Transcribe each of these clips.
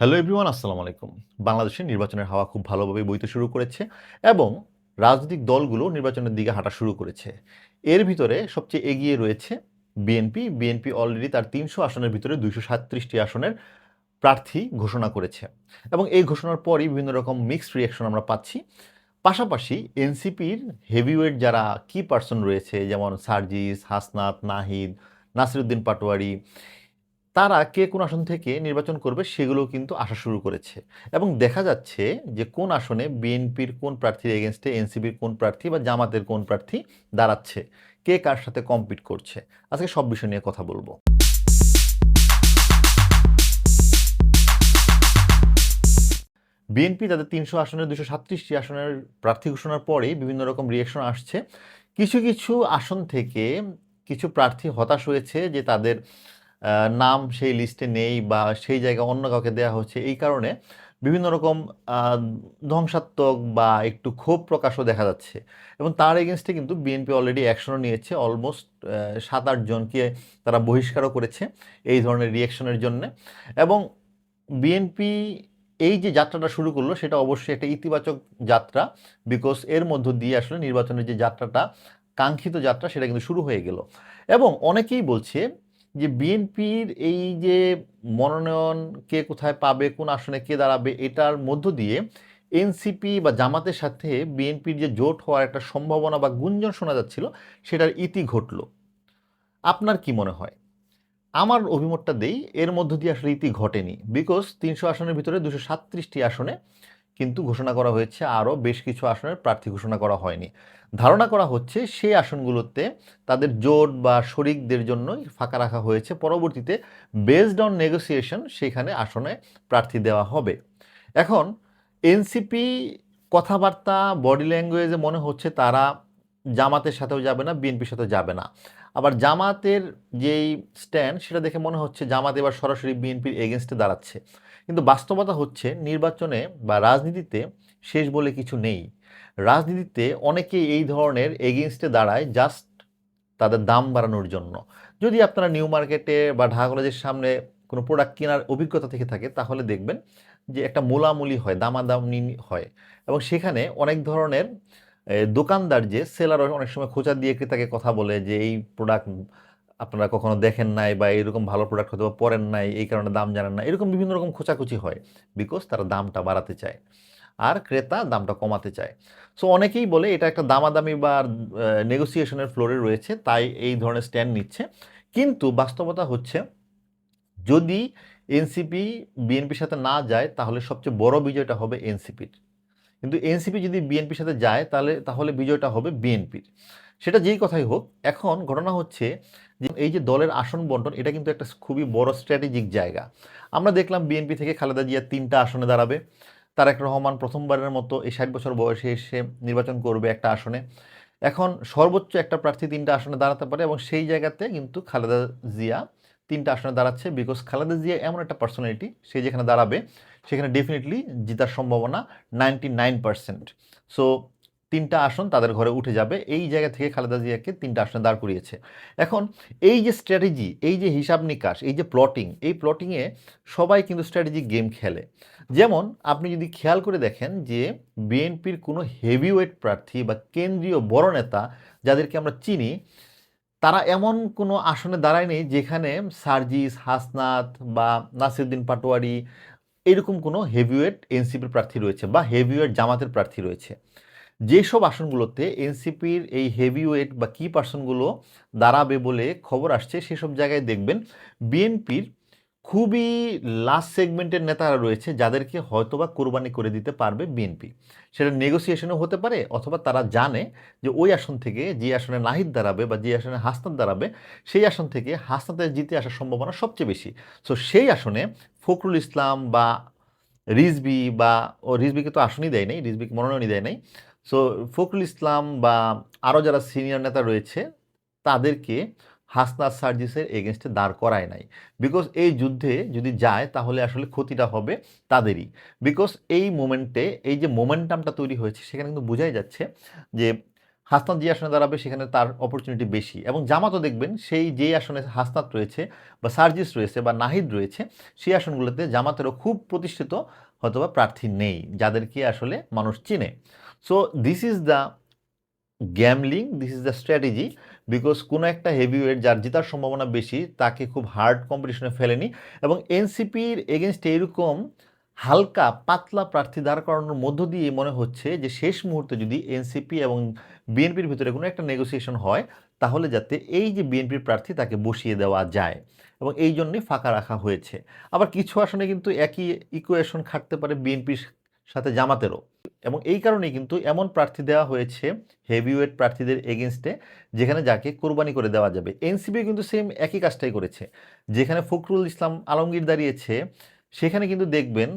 Hello everyone আসসালামু আলাইকুম। বাংলাদেশের নির্বাচনের হাওয়া খুব ভালোভাবে বইতে শুরু করেছে এবং রাজনৈতিক দলগুলো নির্বাচনের দিকে হাঁটা শুরু করেছে। এর ভিতরে সবচেয়ে এগিয়ে রয়েছে বিএনপি বিএনপি অলরেডি তার তিনশো আসনের ভিতরে দুইশো সাতত্রিশটি আসনের প্রার্থী ঘোষণা করেছে এবং এই ঘোষণার পরই বিভিন্ন রকম মিক্সড রিয়াকশন আমরা পাচ্ছি। পাশাপাশি এনসিপির হেভিওয়েট যারা কি পার্সন রয়েছে, যেমন সার্জিস, হাসনাত, নাহিদ, নাসিরুদ্দিন পাটোয়ারি তারা কে কোন আসন থেকে নির্বাচন করবে সেগুলো কিন্তু আসা শুরু করেছে। এবং দেখা যাচ্ছে যে কোন আসনে বিএনপির কোন প্রার্থীর এগেনস্টে এনসিপির কোন প্রার্থী বা জামাতের কোন প্রার্থী দাঁড়াচ্ছে, কে কার সাথে কম্পিট করছে, আজকে সব বিষয় নিয়ে কথা বলব। বিএনপি তাদের তিনশো আসনের দুশো সাতত্রিশটি আসনের প্রার্থী ঘোষণার পরেই বিভিন্ন রকম রিয়েকশন আসছে। কিছু কিছু আসন থেকে কিছু প্রার্থী হতাশ হয়েছে যে তাদের নাম সেই লিস্টে নেই বা সেই জায়গায় অন্য কাউকে দেওয়া হচ্ছে, এই কারণে বিভিন্ন রকম ধ্বংসাত্মক বা একটু ক্ষোভ প্রকাশও দেখা যাচ্ছে। এবং তার এগেনস্টে কিন্তু বিএনপি অলরেডি অ্যাকশনও নিয়েছে অলমোস্ট সাত আট জনকে তারা বহিষ্কারও করেছে এই ধরনের রিয়েকশনের জন্য। এবং বিএনপি এই যে যাত্রাটা শুরু করল, সেটা অবশ্যই একটা ইতিবাচক যাত্রা বিকজ এর মধ্য দিয়ে আসলে নির্বাচনের যে যাত্রাটা, কাঙ্ক্ষিত যাত্রা, সেটা কিন্তু শুরু হয়ে গেল। এবং অনেকেই বলছে যে বিএনপির এই যে মনোনয়ন কে কোথায় পাবে, কোন আসনে কে দাঁড়াবে, এটার মধ্য দিয়ে এনসিপি বা জামাতের সাথে বিএনপির যে জোট হওয়ার একটা সম্ভাবনা বা গুঞ্জন শোনা যাচ্ছিল, সেটার ইতি ঘটলো। আপনার কি মনে হয়? আমার অভিমতটা দেই, এর মধ্য দিয়ে আসলে ইতি ঘটেনি। বিকজ তিনশো আসনের ভিতরে দুশো সাতত্রিশটি আসনে কিন্তু ঘোষণা করা হয়েছে, আরও বেশ কিছু আসনের প্রার্থী ঘোষণা করা হয়নি। ধারণা করা হচ্ছে সেই আসনগুলোতে তাদের জোট বা শরিকদের জন্যই ফাঁকা রাখা হয়েছে। পরবর্তীতে বেসড অন নেগোসিয়েশন সেখানে আসনে প্রার্থী দেওয়া হবে। এখন এনসিপি কথাবার্তা বডি ল্যাঙ্গুয়েজে মনে হচ্ছে তারা জামাতের সাথেও যাবে না বিএনপির সাথেও যাবে না। আবার জামাতের যেই স্ট্যান্ড সেটা দেখে মনে হচ্ছে জামাত এবার সরাসরি বিএনপির এগেনস্টে দাঁড়াচ্ছে। কিন্তু বাস্তবতা হচ্ছে নির্বাচনে বা রাজনীতিতে শেষ বলে কিছু নেই। রাজনীতিতে অনেকেই এই ধরনের এগেনস্টে দাঁড়ায় জাস্ট তাদের দাম বাড়ানোর জন্য। যদি আপনারা নিউ মার্কেটে বা ঢাকা কলেজের সামনে কোনো প্রোডাক্ট কেনার অভিজ্ঞতা থেকে থাকে, তাহলে দেখবেন যে একটা মোলামুলি হয়, দামাদামি হয়। এবং সেখানে অনেক ধরনের দোকানদার যে সেলার অনেক সময় খোঁচা দিয়ে ক্রেতাকে কথা বলে যে, এই প্রোডাক্ট আপনারা কখনো দেখেন নাই বা এরকম ভালো প্রোডাক্ট হয়তো বা পরেন নাই, এই কারণে দাম জানেন না। এরকম বিভিন্ন রকম খোঁচাখুচি হয় বিকজ তারা দামটা বাড়াতে চায় আর ক্রেতা দামটা কমাতে চায়। সো অনেকেই বলে এটা একটা দামাদামি বা নেগোসিয়েশনের ফ্লোরে রয়েছে, তাই এই ধরনের স্ট্যান্ড নিচ্ছে। কিন্তু বাস্তবতা হচ্ছে, যদি এনসিপি বিএনপির সাথে না যায়, তাহলে সবচেয়ে বড় বিজয়টা হবে এনসিপির কিন্তু এনসিপি যদি বিএনপির সাথে যায়, তাহলে তাহলে বিজয়টা হবে বিএনপির। সেটা যেই কথাই হোক, এখন ঘটনা হচ্ছে যে এই যে দলের আসন বন্টন, এটা কিন্তু একটা খুবই বড় স্ট্র্যাটেজিক জায়গা। আমরা দেখলাম বিএনপি থেকে খালেদা জিয়া তিনটা আসনে দাঁড়াবে। তারেক রহমান প্রথমবারের মতো এই ষাট বছর বয়সে এসে নির্বাচন করবে একটা আসনে। এখন সর্বোচ্চ একটা প্রার্থী তিনটা আসনে দাঁড়াতে পারে এবং সেই জায়গাতে কিন্তু খালেদা জিয়া তিনটা আসনে দাঁড়াচ্ছে বিকজ খালেদা জিয়া এমন একটা পার্সোনালিটি সে যেখানে দাঁড়াবে সেখানে ডেফিনেটলি জেতার সম্ভাবনা নাইনটি নাইন পার্সেন্ট সো তিনটা আসন তাদের ঘরে উঠে যাবে। এই জায়গা থেকে খালেদা জিয়াকে তিনটা আসনে দাঁড় করিয়েছে। এখন এই যে স্ট্র্যাটেজি এই যে হিসাব নিকাশ, এই যে প্লটিং এই প্লটিংয়ে সবাই কিন্তু স্ট্র্যাটেজিক গেম খেলে। যেমন আপনি যদি খেয়াল করে দেখেন যে বিএনপির কোনো হেভিওয়েট প্রার্থী বা কেন্দ্রীয় বড় নেতা যাদেরকে আমরা চিনি, তারা এমন কোনো আসনে দাঁড়ায়নি যেখানে সার্জিস, হাসনাত বা নাসিরুদ্দিন পাটোয়ারি এরকম কোনো হেভিওয়েট এনসিপির প্রার্থী রয়েছে বা হেভিওয়েট জামাতের প্রার্থী রয়েছে। যেসব আসনগুলোতে এনসিপির এই হেভিওয়েট বা কি পার্সনগুলো দাঁড়াবে বলে খবর আসছে, সেসব জায়গায় দেখবেন বিএনপির খুবই লাস্ট সেগমেন্টের নেতারা রয়েছে যাদেরকে হয়তোবা কোরবানি করে দিতে পারবে বিএনপি সেটা নেগোসিয়েশনও হতে পারে অথবা তারা জানে যে ওই আসন থেকে যে আসনে নাহিদ দাঁড়াবে বা যে আসনে হাসনাত দাঁড়াবে, সেই আসন থেকে হাসনাতের জিতে আসার সম্ভাবনা সবচেয়ে বেশি। সো সেই আসনে ফখরুল ইসলাম বা রিজবি বা, ও রিজবিকে তো আসনই দেয় নাই রিজবিকে মনোনয়নই দেয় নাই। সো ফখরুল ইসলাম বা আরও যারা সিনিয়র নেতা রয়েছে, তাদেরকে হাসনাত সার্জিসের এগেনস্টে দাঁড় করায় নাই। বিকজ এই যুদ্ধে যদি যায়, তাহলে আসলে ক্ষতিটা হবে তাদেরই। বিকজ এই মোমেন্টে, এই যে মোমেন্টামটা তৈরি হয়েছে, সেখানে কিন্তু বোঝাই যাচ্ছে যে হাসনাত যে আসনে দাঁড়াবে, সেখানে তার অপরচুনিটি বেশি। এবং জামাতও দেখবেন, সেই যে আসনে হাসনাত রয়েছে বা সার্জিস রয়েছে বা নাহিদ রয়েছে, সেই আসনগুলোতে জামাতেরও খুব প্রতিষ্ঠিত হয়তোবা প্রার্থী নেই, যাদেরকে আসলে মানুষ চিনে। So this is the gambling this is the strategy because কোনো একটা হেভিওয়েট যার জেতার সম্ভাবনা বেশি, তাকে খুব হার্ড কম্পিটিশনে ফেলেনি এবং এনসিপির এগেনস্ট এরকম হালকা, পাতলা প্রার্থী দাঁড় করানোর মধ্য দিয়ে মনে হচ্ছে যে শেষ মুহূর্তে যদি এনসিপি এবং বিএনপির ভিতরে কোনো একটা নেগোসিয়েশন হয়, তাহলে যাতে এই যে বিএনপির প্রার্থী তাকে বসিয়ে দেওয়া যায় এবং এই জন্যই ফাঁকা রাখা হয়েছে। আবার কিছু আসনে কিন্তু একই ইকুয়েশন খাটতে পারে বিএনপির সাথে জামাতেরও। এবং এই কারণেই কিন্তু এমন প্রার্থী দেওয়া হয়েছে, হেভিওয়েট প্রার্থীদের এগেনস্টে যেখানে যাকে কোরবানি করে দেওয়া যাবে। এনসিপি কিন্তু সেম একই কাজটাই করেছে। যেখানে ফখরুল ইসলাম আলমগীর দাঁড়িয়েছে, সেখানে কিন্তু দেখবেন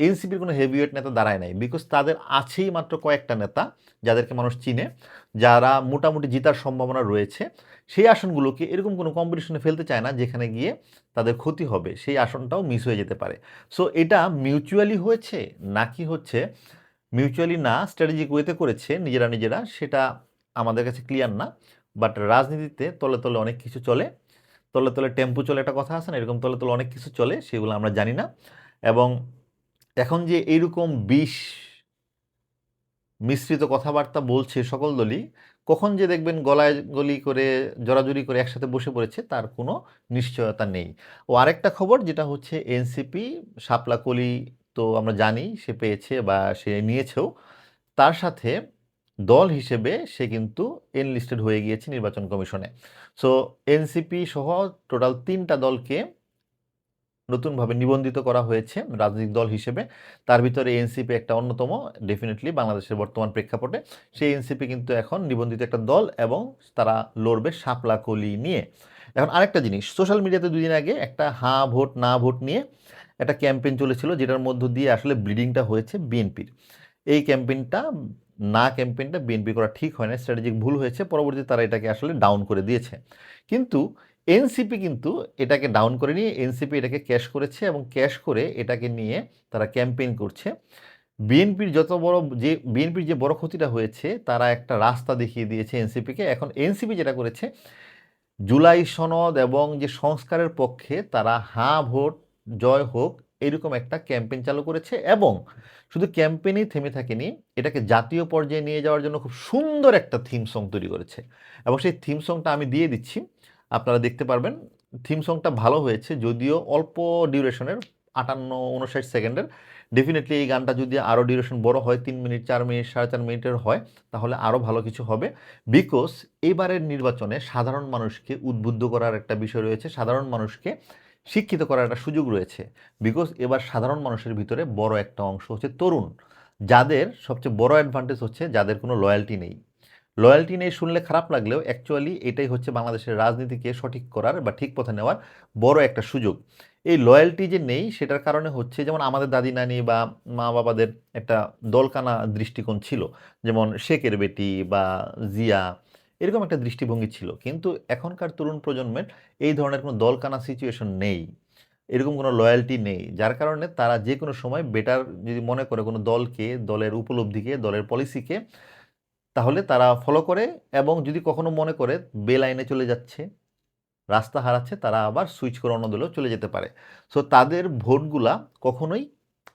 এনসিপির কোনো হেভিওয়েট নেতা দাঁড়ায় নাই বিকজ তাদের আছেই মাত্র কয়েকটা নেতা যাদেরকে মানুষ চিনে, যারা মোটামুটি জিতার সম্ভাবনা রয়েছে। সেই আসনগুলোকে এরকম কোনো কম্পিটিশনে ফেলতে চায় না, যেখানে গিয়ে তাদের ক্ষতি হবে। সেই আসনটাও মিস হয়ে যেতে পারে। সো এটা মিউচুয়ালি হয়েছে নাকি হচ্ছে মিউচুয়ালি না স্ট্র্যাটেজিক ওয়েতে করেছে নিজেরা নিজেরা, সেটা আমাদের কাছে ক্লিয়ার না। বাট রাজনীতিতে তলে তলে অনেক কিছু চলে, তলে তলে টেম্পু চলে একটা কথা আছে না, এরকম তলে তলে অনেক কিছু চলে, সেগুলো আমরা জানি না। এবং এখন যে এইরকম বিষ মিশ্রিত কথাবার্তা বলছে সকল দলই, কখন যে দেখবেন গলায় গলি করে জড়াজড়ি করে একসাথে বসে পড়েছে, তার কোনো নিশ্চয়তা নেই। ও আরেকটা খবর যেটা হচ্ছে এনসিপি শাপলা কলি তো আমরা জানি, সে পেয়েছে বা সে নিয়েছেও। তার সাথে দল হিসেবে সে কিন্তু এনলিস্টেড হয়ে গিয়েছে নির্বাচন কমিশনে। সো এনসিপি সহ টোটাল তিনটা দলকে নতুনভাবে নিবন্ধিত করা হয়েছে রাজনৈতিক দল হিসেবে। তার ভিতরে এনসিপি একটা অন্যতম ডেফিনেটলি বাংলাদেশের বর্তমান প্রেক্ষাপটে। সেই এনসিপি কিন্তু এখন নিবন্ধিত একটা দল এবং তারা লড়বে শাপলা কলি নিয়ে। এখন আরেকটা জিনিস সোশ্যাল মিডিয়াতে দুদিন আগে একটা হাঁ ভোট, না ভোট নিয়ে একটা ক্যাম্পেইন চলেছিল, যেটার মধ্য দিয়ে আসলে ব্লিডিংটা হয়েছে বিএনপির। এই ক্যাম্পেইনটা না ক্যাম্পেইনটা বিএনপি করা ঠিক হয় না স্ট্র্যাটেজিক ভুল হয়েছে, পরবর্তীতে তারা এটাকে আসলে ডাউন করে দিয়েছে। কিন্তু এনসিপি কিন্তু এটাকে ডাউন করে নিয়ে এনসিপি এটাকে ক্যাশ করেছে এবং ক্যাশ করে এটাকে নিয়ে তারা ক্যাম্পেইন করছে। বিএনপির যত বড় যে বিএনপির যে বড় ক্ষতিটা হয়েছে, তারা একটা রাস্তা দেখিয়ে দিয়েছে এনসিপিকে এখন এনসিপি যেটা করেছে, জুলাই সনদ এবং যে সংস্কারের পক্ষে তারা হাঁ, ভোট, জয় হোক এরকম একটা ক্যাম্পেইন চালু করেছে এবং শুধু ক্যাম্পেইনই থেমে থাকেনি, এটাকে জাতীয় পর্যায়ে নিয়ে যাওয়ার জন্য খুব সুন্দর একটা থিম সং তৈরি করেছে। এবং সেই থিম সংটা আমি দিয়ে দিচ্ছি। আপনারা দেখতে পারবেন। থিম সংটা ভালো হয়েছে, যদিও অল্প ডিউরেশনের আটান্ন উনষাট সেকেন্ডের ডেফিনেটলি এই গানটা যদি আরও ডিউরেশন বড় হয়, তিন মিনিট, চার মিনিট, সাড়ে চার মিনিটের হয়, তাহলে আরও ভালো কিছু হবে। বিকজ এবারের নির্বাচনে সাধারণ মানুষকে উদ্বুদ্ধ করার একটা বিষয় রয়েছে, সাধারণ মানুষকে শিক্ষিত করার একটা সুযোগ রয়েছে। বিকজ এবার সাধারণ মানুষের ভিতরে বড় একটা অংশ হচ্ছে তরুণ, যাদের সবচেয়ে বড় অ্যাডভান্টেজ হচ্ছে, যাদের কোনো লয়্যালটি নেই। লয়্যালটি নেই শুনলে খারাপ লাগলেও অ্যাকচুয়ালি এটাই হচ্ছে বাংলাদেশের রাজনীতিকে সঠিক করার বা ঠিক পথে নেওয়ার বড় একটা সুযোগ। এই লয়্যালটি যে নেই, সেটার কারণে হচ্ছে যেমন আমাদের দাদি নানি বা মা বাবাদের একটা দলকানা দৃষ্টিকোণ ছিল। যেমন শেখের বেটি বা জিয়া, এরকম একটা দৃষ্টিভঙ্গি ছিল। কিন্তু এখনকার তরুণ প্রজন্মের এই ধরনের কোনো দলকানা সিচুয়েশন নেই। এরকম কোনো লয়্যালটি নেই। যার কারণে তারা যে কোনো সময় বেটার যদি মনে করে কোনো দলকে, দলের উপলব্ধিকে, দলের পলিসিকে তাহলে তারা ফলো করে এবং যদি কখনো মনে করে বে লাইনে চলে যাচ্ছে, রাস্তা হারাচ্ছে, তারা আবার সুইচ করে অন্য দলেও চলে যেতে পারে। সো তাদের ভোটগুলা কখনোই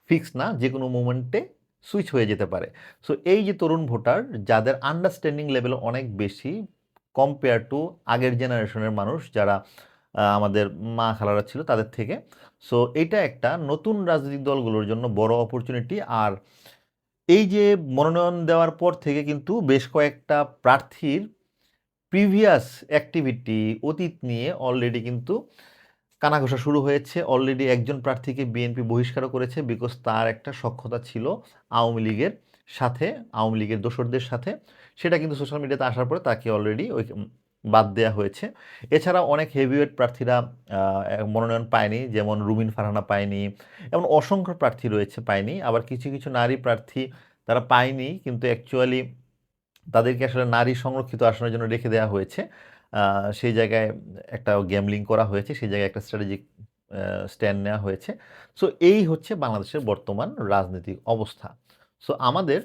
ফিক্স না, যে কোনো মুমেন্টে সুইচ হয়ে যেতে পারে। সো এই যে তরুণ ভোটার, যাদের আন্ডারস্ট্যান্ডিং লেভেল অনেক বেশি কম্পেয়ার টু আগের জেনারেশনের মানুষ যারা আমাদের মা খালারা ছিল তাদের থেকে। সো এটা একটা নতুন রাজনৈতিক দলগুলোর জন্য বড় অপরচুনিটি আর এই যে মনোনয়ন দেওয়ার পর থেকে কিন্তু বেশ কয়েকটা প্রার্থীর প্রিভিয়াস অ্যাক্টিভিটি, অতীত নিয়ে অলরেডি কিন্তু কানাঘোষা শুরু হয়েছে। অলরেডি একজন প্রার্থীকে বিএনপি বহিষ্কারও করেছে বিকজ তার একটা সক্ষতা ছিল আওয়ামী লীগের সাথে, আওয়ামী লীগের দোসরদের সাথে। সেটা কিন্তু সোশ্যাল মিডিয়াতে আসার পরে তাকে অলরেডি ওই বাদ দেওয়া হয়েছে। এছাড়া অনেক হেভিওয়েট প্রার্থীরা মনোনয়ন পায়নি, যেমন রুমিন ফারহানা পায়নি, এমন অসংখ্য প্রার্থী রয়েছে পায়নি, আবার কিছু কিছু নারী প্রার্থী তারা পায়নি, কিন্তু অ্যাকচুয়ালি তাদেরকে আসলে নারী সংরক্ষিত আসনের জন্য রেখে দেওয়া হয়েছে। সেই জায়গায় একটা গ্যামলিং করা হয়েছে, সেই জায়গায় একটা স্ট্র্যাটেজিক স্ট্যান্ড নেওয়া হয়েছে। সো এই হচ্ছে বাংলাদেশের বর্তমান রাজনৈতিক অবস্থা। সো আমাদের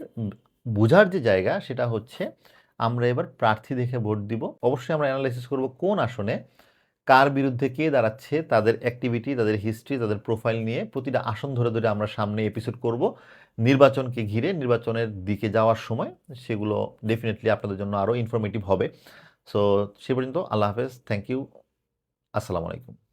বোঝার যে জায়গা সেটা হচ্ছে আমরা এবার প্রার্থী দেখে ভোট দিব। অবশ্যই আমরা অ্যানালাইসিস করব কোন আসনে কার বিরুদ্ধে কে দাঁড়াচ্ছে, তাদের অ্যাক্টিভিটি তাদের হিস্ট্রি তাদের প্রোফাইল নিয়ে প্রতিটা আসন ধরে ধরে আমরা সামনে এপিসোড করব। নির্বাচনকে ঘিরে, নির্বাচনের দিকে যাওয়ার সময় সেগুলো ডেফিনেটলি আপনাদের জন্য আরও ইনফরমেটিভ হবে। সো সে পর্যন্ত আল্লাহ হাফেজ। থ্যাংক ইউ আসসালামু আলাইকুম।